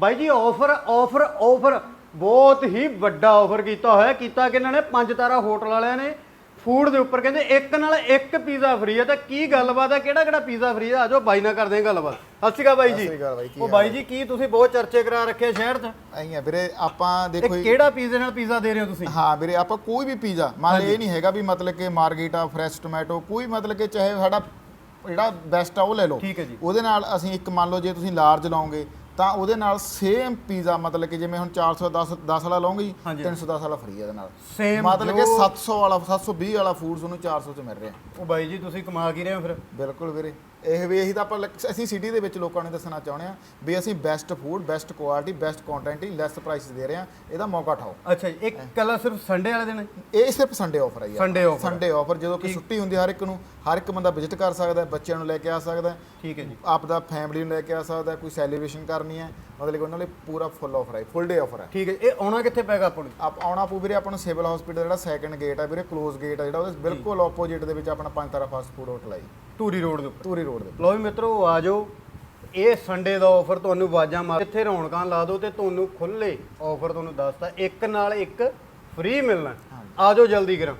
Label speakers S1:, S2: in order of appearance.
S1: ਬਾਈ ਜੀ offer offer offer ਬਹੁਤ ਹੀ ਵੱਡਾ ਆਫਰ ਕੀਤਾ ਹੋਇਆ। ਕੀਤਾ ਕਿ ਇਹਨਾਂ ਨੇ? ਪੰਜ ਤਾਰਾ ਹੋਟਲ ਵਾਲਿਆਂ ਨੇ। ਫੂਡ ਦੇ ਉੱਪਰ ਕਹਿੰਦੇ ਇੱਕ ਨਾਲ ਇੱਕ ਪੀਜ਼ਾ ਫ੍ਰੀ ਹੈ ਤਾਂ ਕੀ ਗੱਲਬਾਤ ਹੈ ਕਿਹੜਾ ਕਿਹੜਾ ਪੀਜ਼ਾ ਫ੍ਰੀ ਹੈ ਆਜੋ ਬਾਈ ਨਾਲ ਕਰਦੇ ਹਾਂ ਗੱਲਬਾਤ। ਸਤਿ ਸ਼੍ਰੀ ਅਕਾਲ ਬਾਈ ਜੀ।
S2: ਸਤਿ ਸ਼੍ਰੀ ਅਕਾਲ ਬਾਈ, ਕੀ
S1: ਉਹ ਬਾਈ ਜੀ ਕੀ ਤੁਸੀਂ ਬਹੁਤ ਚਰਚੇ ਕਰਾ ਰੱਖੇ ਸ਼ਹਿਰ 'ਚ?
S2: ਐਂ ਆ ਵੀਰੇ ਆਪਾਂ ਦੇਖੋ
S1: ਇਹ ਕਿਹੜਾ ਪੀਜ਼ੇ ਨਾਲ ਪੀਜ਼ਾ ਦੇ ਰਹੇ ਹੋ ਤੁਸੀਂ?
S2: ਹਾਂ ਵੀਰੇ ਆਪਾਂ ਕੋਈ ਵੀ ਪੀਜ਼ਾ ਮੰਨ ਲਓ ਇਹ ਨਹੀਂ ਹੈਗਾ ਵੀ ਮਤਲਬ ਕਿ ਮਾਰਗੇਟਾ ਫਰੈਸ਼ ਟੋਮੈਟੋ ਕੋਈ ਮਤਲਬ ਕਿ ਚਾਹੇ ਸਾਡਾ ਜਿਹੜਾ ਬੈਸਟ ਆ ਉਹ ਲੈ ਲਓ।
S1: ਠੀਕ ਹੈ ਜੀ।
S2: ਉਹਦੇ ਨਾਲ ਅਸੀਂ ਇੱਕ ਮੰਨ ਲਓ ਜੇ ਤੁਸੀਂ ਲਾਰਜ ਲਾਓਗੇ ਤਾਂ ਉਹਦੇ ਨਾਲ ਸੇਮ ਪੀਜ਼ਾ ਮਤਲਬ ਕਿ ਜਿਵੇਂ ਹੁਣ 410 10 ਵਾਲਾ ਲਓਗੇ ਜੀ
S1: ਹਾਂਜੀ।
S2: 310 ਵਾਲਾ ਫ੍ਰੀ ਹੈ ਇਹਦੇ ਨਾਲ।
S1: Same
S2: ਮਤਲਬ ਕਿ
S1: ਜੋ-
S2: 700 ਵਾਲਾ 720 ਵਾਲਾ ਫੂਡ ਤੁਹਾਨੂੰ 400 ਚ ਮਿਲ ਰਿਹਾ।
S1: ਉਹ ਬਾਈ ਜੀ ਤੁਸੀਂ ਕਮਾ ਕੀ ਰਹੇ ਹੋ ਫਿਰ?
S2: ਬਿਲਕੁਲ ਵੀਰੇ। ਇਹ ਵੀ ਇਹੀ ਤਾਂ ਆਪਾਂ ਅਸੀਂ ਸਿਟੀ ਦੇ ਵਿੱਚ ਲੋਕਾਂ ਨੂੰ ਦੱਸਣਾ ਚਾਹੁੰਦੇ ਆ ਵੀ ਅਸੀਂ best food best quality best content ਹੀ ਲੈਸ ਪ੍ਰਾਈਸ ਦੇ ਰਹੇ ਆ ਇਹਦਾ ਮੌਕਾ ਠਾਓ
S1: ਅੱਛਾ ਜੀ ਇੱਕ ਕੱਲਾ ਸਿਰਫ ਸੰਡੇ ਵਾਲੇ ਦਿਨ
S2: ਇਹ ਸਿਰਫ ਸੰਡੇ ਆਫਰ ਹੈ ਯਾਰ।
S1: Sunday offer
S2: ਸੰਡੇ ਆਫਰ ਜਦੋਂ ਕਿ ਛੁੱਟੀ ਹੁੰਦੀ ਹੈ ਹਰ ਇੱਕ ਨੂੰ ਹਰ ਇੱਕ ਬੰਦਾ ਵਿਜ਼ਿਟ ਕਰ ਸਕਦਾ ਹੈ ਬੱਚਿਆਂ ਨੂੰ ਲੈ ਕੇ ਆ ਸਕਦਾ ਹੈ।
S1: ਠੀਕ ਹੈ ਜੀ।
S2: ਆਪ ਦਾ ਫੈਮਿਲੀ ਨੂੰ ਲੈ ਕੇ ਆ ਸਕਦਾ ਹੈ ਕੋਈ ਸੈਲੀਬ੍ਰੇਸ਼ਨ ਕਰਨੀ ਹੈ। ਮਤਲਬ ਕਿ ਉਹਨਾਂ ਲਈ ਪੂਰਾ ਫੁੱਲ ਆਫਰ ਹੈ ਫੁੱਲ ਡੇ ਆਫਰ ਹੈ।
S1: ਠੀਕ ਹੈ ਇਹ ਆਉਣਾ ਕਿੱਥੇ ਪੈਗਾ ਆਪਾਂ ਨੂੰ?
S2: ਆਪ ਆਉਣਾ ਪਊ ਵੀਰੇ ਆਪਾਂ ਨੂੰ ਸਿਵਲ ਹਸਪੀਟਲ ਜਿਹੜਾ ਸੈਕੰਡ ਗੇਟ ਹੈ ਵੀਰੇ ਕਲੋਜ਼ ਗੇਟ ਹੈ ਜਿਹੜਾ ਉਹਦੇ ਬਿਲਕੁਲ ਆਪੋਜ਼ਿਟ ਦੇ ਵਿੱਚ ਆਪਣਾ ਪੰਜ ਤਾਰਾ ਫਾਸਟ ਫੂਡ ਹੋਟਲ ਹੈ ਜੀ,
S1: ਟੂਰੀ ਰੋਡ ਦੇ ਉੱਪਰ
S2: ਧੂਰੀ ਰੋਡ ਦੇ
S1: ਲੋ ਵੀ ਮਿੱਤਰੋ ਆ ਜਾਓ। ਇਹ ਸੰਡੇ ਦਾ ਆਫਰ ਤੁਹਾਨੂੰ ਆਵਾਜ਼ਾਂ ਮਾਰ ਇੱਥੇ ਰੌਣਕਾਂ ਲਾ ਦਿਓ ਤੇ ਤੁਹਾਨੂੰ ਖੁੱਲੇ ਆਫਰ ਤੁਹਾਨੂੰ ਦੱਸਤਾ। ਇੱਕ ਨਾਲ ਇੱਕ ਫ੍ਰੀ ਮਿਲਣਾ। ਆ ਜਾਓ ਜਲਦੀ ਕਰੋ।